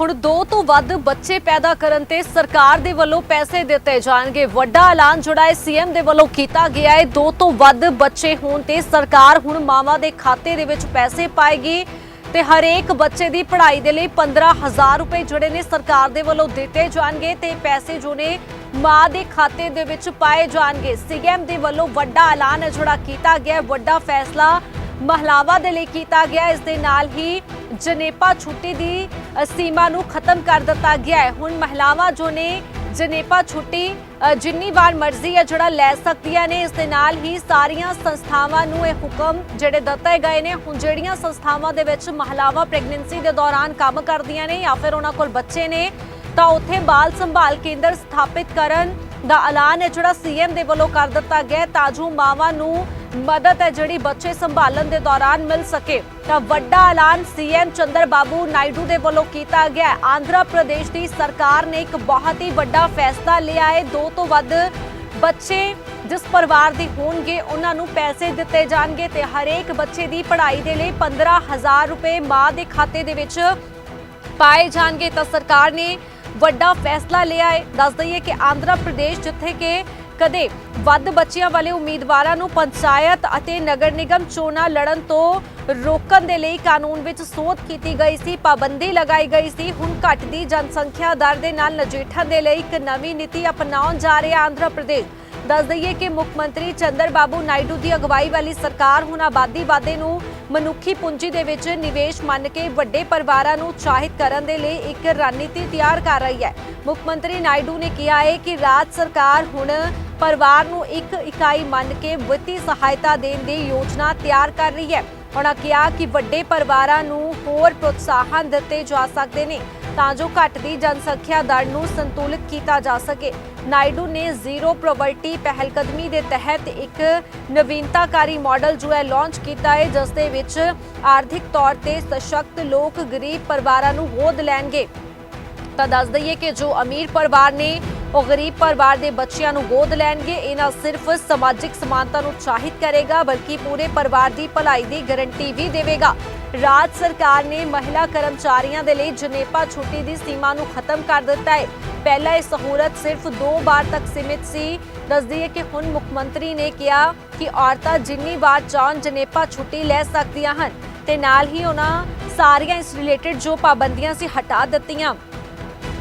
ਹੁਣ ਦੋ ਤੋਂ ਵੱਧ ਬੱਚੇ ਪੈਦਾ ਕਰਨ ਤੇ ਸਰਕਾਰ ਦੇ ਵੱਲੋਂ ਪੈਸੇ ਦਿੱਤੇ ਜਾਣਗੇ। ਵੱਡਾ ਐਲਾਨ ਜਿਹੜਾ ਹੈ ਸੀਐਮ ਦੇ ਵੱਲੋਂ ਕੀਤਾ ਗਿਆ ਹੈ। ਦੋ ਤੋਂ ਵੱਧ ਬੱਚੇ ਹੋਣ ਤੇ ਸਰਕਾਰ ਹੁਣ ਮਾਵਾਂ ਦੇ ਖਾਤੇ ਦੇ ਵਿੱਚ ਪੈਸੇ ਪਾਏਗੀ ਤੇ ਹਰੇਕ ਬੱਚੇ ਦੀ ਪੜ੍ਹਾਈ ਦੇ ਲਈ 15000 ਰੁਪਏ ਜਿਹੜੇ ਨੇ ਸਰਕਾਰ ਦੇ ਵੱਲੋਂ ਦਿੱਤੇ ਜਾਣਗੇ ਤੇ ਪੈਸੇ ਜੋ ਨੇ ਮਾਂ ਦੇ ਖਾਤੇ ਦੇ ਵਿੱਚ ਪਾਏ ਜਾਣਗੇ। ਸੀਐਮ ਦੇ ਵੱਲੋਂ ਵੱਡਾ ਐਲਾਨ ਹੈ ਜਿਹੜਾ ਕੀਤਾ ਗਿਆ ਵੱਡਾ ਫੈਸਲਾ ਮਹਿਲਾਵਾਂ ਦੇ ਲਈ ਕੀਤਾ ਗਿਆ ਇਸ ਦੇ ਨਾਲ ਹੀ ਜਨੇਪਾ ਛੁੱਟੀ ਦੀ ਸੀਮਾ ਨੂੰ ਖਤਮ ਕਰ ਦਿੱਤਾ ਗਿਆ ਹੈ। ਹੁਣ ਮਹਿਲਾਵਾਂ ਜੋ ਨੇ ਜਨੇਪਾ ਛੁੱਟੀ ਜਿੰਨੀ ਵਾਰ ਮਰਜ਼ੀ ਹੈ ਜਿਹੜਾ ਲੈ ਸਕਦੀਆਂ ਨੇ, ਇਸ ਦੇ ਨਾਲ ਹੀ ਸਾਰੀਆਂ ਸੰਸਥਾਵਾਂ ਨੂੰ ਇਹ ਹੁਕਮ ਜਿਹੜੇ ਦਿੱਤੇ ਗਏ ਨੇ। ਹੁਣ ਜਿਹੜੀਆਂ ਸੰਸਥਾਵਾਂ ਦੇ ਵਿੱਚ ਮਹਿਲਾਵਾਂ ਪ੍ਰੈਗਨੈਂਸੀ ਦੇ ਦੌਰਾਨ ਕੰਮ ਕਰਦੀਆਂ ਨੇ ਜਾਂ ਫਿਰ ਉਹਨਾਂ ਕੋਲ ਬੱਚੇ ਨੇ, ਤਾਂ ਉੱਥੇ ਬਾਲ ਸੰਭਾਲ ਕੇਂਦਰ ਸਥਾਪਿਤ ਕਰਨ ਦਾ ਐਲਾਨ ਹੈ ਜਿਹੜਾ ਸੀਐਮ ਦੇ ਵੱਲੋਂ ਕਰ ਦਿੱਤਾ ਗਿਆ ਤਾਂ ਜੋ ਮਾਵਾਂ ਨੂੰ ਮਦਦ ਹੈ ਜਿਹੜੀ ਬੱਚੇ ਸੰਭਾਲਣ ਦੇ ਦੌਰਾਨ ਮਿਲ ਸਕੇ। ਤਾਂ ਵੱਡਾ ਐਲਾਨ ਸੀਐਮ ਚੰਦਰ ਬਾਬੂ ਨਾਇਡੂ ਦੇ ਵੱਲੋਂ ਕੀਤਾ ਗਿਆ ਆਂਧਰਾ ਪ੍ਰਦੇਸ਼ ਦੀ ਸਰਕਾਰ ਨੇ ਇੱਕ ਬਹੁਤ ਹੀ ਵੱਡਾ ਫੈਸਲਾ ਲਿਆ ਹੈ। ਦੋ ਤੋਂ ਵੱਧ ਬੱਚੇ ਜਿਸ ਪਰਿਵਾਰ ਦੇ ਹੋਣਗੇ, ਉਹਨਾਂ ਨੂੰ ਪੈਸੇ ਦਿੱਤੇ ਜਾਣਗੇ ਤੇ ਹਰੇਕ ਬੱਚੇ ਦੀ ਪੜ੍ਹਾਈ ਦੇ ਲਈ 15000 ਰੁਪਏ ਮਾਂ ਦੇ ਖਾਤੇ ਦੇ ਵਿੱਚ ਪਾਏ ਜਾਣਗੇ। ਤਾਂ ਸਰਕਾਰ ਨੇ ਵੱਡਾ ਫੈਸਲਾ ਲਿਆ ਹੈ। ਦੱਸ ਦਈਏ ਕਿ ਆਂਧਰਾ ਪ੍ਰਦੇਸ਼ ਜਿੱਥੇ ਕਿ ਕਦੇ ਵੱਧ ਬੱਚਿਆਂ ਵਾਲੇ ਉਮੀਦਵਾਰਾਂ ਨੂੰ ਪੰਚਾਇਤ ਅਤੇ ਨਗਰ ਨਿਗਮ ਚੋਣਾਂ ਲੜਨ ਤੋਂ ਰੋਕਣ ਦੇ ਲਈ ਕਾਨੂੰਨ ਵਿੱਚ ਸੋਧ ਕੀਤੀ ਗਈ ਸੀ, ਪਾਬੰਦੀ ਲਗਾਈ ਗਈ ਸੀ। ਹੁਣ ਘਟਦੀ ਜਨਸੰਖਿਆ ਦਰ ਦੇ ਨਾਲ ਨਜਿੱਠਣ ਦੇ ਲਈ ਇੱਕ ਨਵੀਂ ਨੀਤੀ ਅਪਣਾਉਣ ਜਾ ਰਿਹਾ ਆਂਧਰਾ ਪ੍ਰਦੇਸ਼। ਦੱਸ ਦਈਏ ਕਿ ਮੁੱਖ ਮੰਤਰੀ ਚੰਦਰ ਬਾਬੂ ਨਾਇਡੂ ਦੀ ਅਗਵਾਈ ਵਾਲੀ ਸਰਕਾਰ ਹੁਣ ਆਬਾਦੀ ਵਾਧੇ ਨੂੰ ਮਨੁੱਖੀ ਪੂੰਜੀ ਦੇ ਵਿੱਚ ਨਿਵੇਸ਼ ਮੰਨ ਕੇ ਵੱਡੇ ਪਰਿਵਾਰਾਂ ਨੂੰ ਉਤਸ਼ਾਹਿਤ ਕਰਨ ਦੇ ਲਈ ਇੱਕ ਰਣਨੀਤੀ ਤਿਆਰ ਕਰ ਰਹੀ ਹੈ। ਮੁੱਖ ਮੰਤਰੀ ਨਾਇਡੂ ਨੇ ਕਿਹਾ ਹੈ ਕਿ ਰਾਜ ਸਰਕਾਰ ਹੁਣ ਪਰਿਵਾਰ ਨੂੰ ਇੱਕ ਇਕਾਈ ਮੰਨ ਕੇ ਵਿੱਤੀ ਸਹਾਇਤਾ ਦੇਣ ਦੀ ਯੋਜਨਾ ਤਿਆਰ ਕਰ ਰਹੀ ਹੈ। ਉਹਨਾਂ ਕਿਹਾ ਕਿ ਵੱਡੇ ਪਰਿਵਾਰਾਂ ਨੂੰ ਹੋਰ ਪ੍ਰੋਤਸਾਹਨ ਦਿੱਤੇ ਜਾ ਸਕਦੇ ਨੇ। ਤਾਂ ਜੋ ਘਟਦੀ ਜਨਸੰਖਿਆ ਦਰ ਨੂੰ ਸੰਤੁਲਿਤ ਕੀਤਾ ਜਾ ਸਕੇ। ਨਾਇਡੂ ਨੇ ਜ਼ੀਰੋ ਪ੍ਰੋਵਰਟੀ ਪਹਿਲਕਦਮੀ ਦੇ ਤਹਿਤ ਇੱਕ ਨਵੀਨਤਾਕਾਰੀ ਮਾਡਲ ਜੋ ਹੈ ਲਾਂਚ ਕੀਤਾ ਹੈ, ਜਿਸ ਦੇ ਵਿੱਚ ਆਰਥਿਕ ਤੌਰ ਤੇ ਸਸ਼ਕਤ ਲੋਕ ਗਰੀਬ ਪਰਿਵਾਰਾਂ ਨੂੰ ਗੋਦ ਲੈਣਗੇ। ਤਾਂ ਦੱਸ ਦਈਏ ਕਿ ਜੋ ਅਮੀਰ ਪਰਿਵਾਰ ਨੇ ਉਹ ਗਰੀਬ ਪਰਿਵਾਰ ਦੇ ਬੱਚਿਆਂ ਨੂੰ ਗੋਦ ਲੈਣਗੇ। ਇਹ ਨਾ ਸਿਰਫ ਸਮਾਜਿਕ ਸਮਾਨਤਾ ਨੂੰ ਉਤਸ਼ਾਹਿਤ ਕਰੇਗਾ, ਬਲਕਿ ਪੂਰੇ ਪਰਿਵਾਰ ਦੀ ਭਲਾਈ ਦੀ ਗਾਰੰਟੀ ਵੀ ਦੇਵੇਗਾ। ਰਾਜ ਸਰਕਾਰ ਨੇ ਮਹਿਲਾ ਕਰਮਚਾਰੀਆਂ ਦੇ ਲਈ ਜਨੇਪਾ ਛੁੱਟੀ ਦੀ ਸੀਮਾ ਨੂੰ ਖਤਮ ਕਰ ਦਿੱਤਾ ਹੈ। ਪਹਿਲਾਂ ਇਹ ਸਹੂਲਤ ਸਿਰਫ 2 ਵਾਰ ਤੱਕ ਸੀਮਿਤ ਸੀ। ਦੱਸਦੀ ਹੈ ਕਿ ਹੁਣ ਮੁੱਖ ਮੰਤਰੀ ਨੇ ਕਿਹਾ ਕਿ ਔਰਤਾਂ ਜਿੰਨੀ ਵਾਰ ਚਾਹਣ ਜਨੇਪਾ ਛੁੱਟੀ ਲੈ ਸਕਦੀਆਂ ਹਨ, ਤੇ ਨਾਲ ਹੀ ਉਹਨਾਂ ਸਾਰੀਆਂ ਇਸ ਰਿਲੇਟਡ ਜੋ ਪਾਬੰਦੀਆਂ ਸੀ ਹਟਾ ਦਿੱਤੀਆਂ।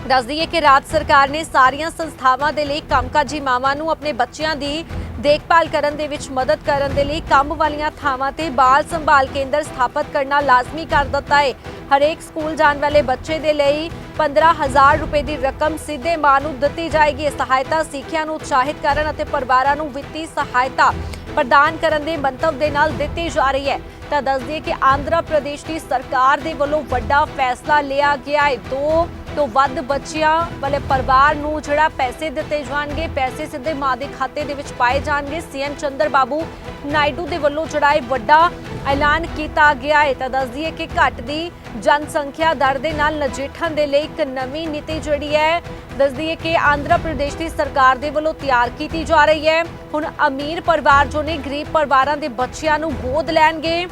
ਦੱਸ ਦਈਏ ਕਿ ਰਾਜ ਸਰਕਾਰ ਨੇ ਸਾਰੀਆਂ ਸੰਸਥਾਵਾਂ ਦੇ ਲਈ ਕੰਮਕਾਜੀ ਮਾਵਾਂ ਨੂੰ ਆਪਣੇ ਬੱਚਿਆਂ ਦੀ ਦੇਖਭਾਲ ਕਰਨ ਦੇ ਵਿੱਚ ਮਦਦ ਕਰਨ ਦੇ ਲਈ ਕੰਮ ਵਾਲੀਆਂ ਥਾਵਾਂ ਤੇ ਬਾਲ ਸੰਭਾਲ ਕੇਂਦਰ ਸਥਾਪਿਤ ਕਰਨਾ ਲਾਜ਼ਮੀ ਕਰ ਦਿੱਤਾ ਹੈ। ਹਰੇਕ ਸਕੂਲ ਜਾਣ ਵਾਲੇ ਬੱਚੇ ਦੇ ਲਈ 15000 ਰੁਪਏ ਦੀ ਰਕਮ ਸਿੱਧੇ ਮਾਂ ਨੂੰ ਦਿੱਤੀ ਜਾਏਗੀ। ਇਹ ਸਹਾਇਤਾ ਸਿੱਖਿਆ ਨੂੰ ਉਤਸ਼ਾਹਿਤ ਕਰਨ ਅਤੇ ਪਰਿਵਾਰਾਂ ਨੂੰ ਵਿੱਤੀ ਸਹਾਇਤਾ ਪ੍ਰਦਾਨ ਕਰਨ ਦੇ ਮੰਤਵ ਦੇ ਨਾਲ ਦਿੱਤੀ ਜਾ ਰਹੀ ਹੈ। ਤਾਂ ਦੱਸ ਦਈਏ ਕਿ ਆਂਧਰਾ ਪ੍ਰਦੇਸ਼ ਦੀ ਸਰਕਾਰ ਦੇ ਵੱਲੋਂ ਵੱਡਾ ਫੈਸਲਾ ਲਿਆ ਗਿਆ ਹੈ। ਦੋ ਤੋਂ ਵੱਧ ਬੱਚਿਆਂ ਵਾਲੇ ਪਰਿਵਾਰ ਨੂੰ ਜਿਹੜਾ ਪੈਸੇ ਦਿੱਤੇ ਜਾਣਗੇ, ਪੈਸੇ ਸਿੱਧੇ ਮਾਂ ਦੇ ਖਾਤੇ ਦੇ ਵਿੱਚ ਪਾਏ ਜਾਣਗੇ। ਸੀਐਮ ਚੰਦਰ ਬਾਬੂ ਨਾਇਡੂ ਦੇ ਵੱਲੋਂ ਜਿਹੜਾ ਇਹ ਵੱਡਾ ਐਲਾਨ ਕੀਤਾ ਗਿਆ ਹੈ। ਤਾਂ ਦੱਸ ਦਈਏ ਕਿ ਘਟਦੀ ਜਨਸੰਖਿਆ ਦਰ ਦੇ ਨਾਲ ਨਜਿੱਠਣ ਦੇ ਲਈ ਇੱਕ ਨਵੀਂ ਨੀਤੀ ਜਿਹੜੀ ਹੈ ਦੱਸਦੀ ਹੈ ਕਿ ਆਂਧਰਾ ਪ੍ਰਦੇਸ਼ ਦੀ ਸਰਕਾਰ ਦੇ ਵੱਲੋਂ ਤਿਆਰ ਕੀਤੀ ਜਾ ਰਹੀ ਹੈ। ਹੁਣ ਅਮੀਰ ਪਰਿਵਾਰ ਜੋ ਨੇ, ਗਰੀਬ ਪਰਿਵਾਰਾਂ ਦੇ ਬੱਚਿਆਂ ਨੂੰ ਗੋਦ ਲੈਣਗੇ।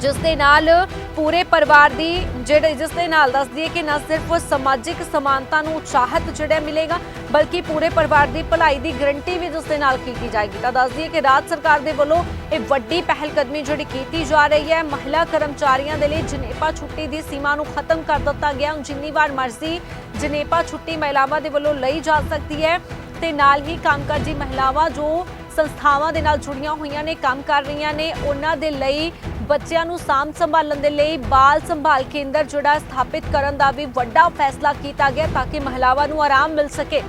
ਜਿਸ ਦੇ ਨਾਲ ਪੂਰੇ ਪਰਿਵਾਰ ਦੀ ਜਿਹੜੇ ਜਿਸ ਦੇ ਨਾਲ ਦੱਸਦੀ ਹੈ ਕਿ ਨਾ ਸਿਰਫ ਸਮਾਜਿਕ ਸਮਾਨਤਾ ਨੂੰ ਉਤਸ਼ਾਹਤ ਜਿਹੜਾ ਮਿਲੇਗਾ, ਬਲਕਿ ਪੂਰੇ ਪਰਿਵਾਰ ਦੀ ਭਲਾਈ ਦੀ ਗਰੰਟੀ ਵੀ ਜਿਸ ਦੇ ਨਾਲ ਕੀਤੀ ਜਾਏਗੀ। ਤਾਂ ਦੱਸ ਦਈਏ ਕਿ ਰਾਜ ਸਰਕਾਰ ਦੇ ਵੱਲੋਂ ਇਹ ਵੱਡੀ ਪਹਿਲ ਕਦਮੀ ਜਿਹੜੀ ਕੀਤੀ ਜਾ ਰਹੀ ਹੈ, ਮਹਿਲਾ ਕਰਮਚਾਰੀਆਂ ਦੇ ਲਈ ਜਨੇਪਾ ਛੁੱਟੀ ਦੀ ਸੀਮਾ ਨੂੰ ਖਤਮ ਕਰ ਦਿੱਤਾ ਗਿਆ। ਹੁਣ ਜਿੰਨੀ ਵਾਰ ਮਰਜ਼ੀ ਜਨੇਪਾ ਛੁੱਟੀ ਮਹਿਲਾਵਾਂ ਦੇ ਵੱਲੋਂ ਲਈ ਜਾ ਸਕਦੀ ਹੈ, ਤੇ ਨਾਲ ਹੀ ਕੰਮਕਾਜੀ ਮਹਿਲਾਵਾਂ ਜੋ ਸੰਸਥਾਵਾਂ ਦੇ ਨਾਲ ਜੁੜੀਆਂ ਹੋਈਆਂ ਨੇ, ਕੰਮ ਕਰ ਰਹੀਆਂ ਨੇ, ਉਹਨਾਂ ਦੇ ਲਈ ਬੱਚਿਆਂ ਨੂੰ ਸਾਂਭ ਸੰਭਾਲਣ ਦੇ ਲਈ ਬਾਲ ਸੰਭਾਲ ਕੇਂਦਰ ਜਿਹੜਾ ਸਥਾਪਿਤ ਕਰਨ ਦਾ ਵੀ ਵੱਡਾ ਫੈਸਲਾ ਕੀਤਾ ਗਿਆ ਤਾਂ ਕਿ ਮਹਿਲਾਵਾਂ ਨੂੰ ਆਰਾਮ ਮਿਲ ਸਕੇ।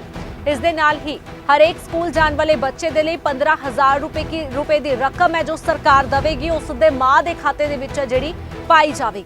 ਇਸ ਦੇ ਨਾਲ ਹੀ ਹਰੇਕ ਸਕੂਲ ਜਾਣ ਵਾਲੇ ਬੱਚੇ ਦੇ ਲਈ 15000 ਰੁਪਏ ਕੀ ਰੁਪਏ ਦੀ ਰਕਮ ਹੈ ਜੋ ਸਰਕਾਰ ਦੇਵੇਗੀ। ਉਸ ਦੇ ਮਾਂ ਦੇ ਖਾਤੇ ਦੇ ਵਿੱਚ ਹੈ ਜਿਹੜੀ ਪਾਈ ਜਾਵੇਗੀ।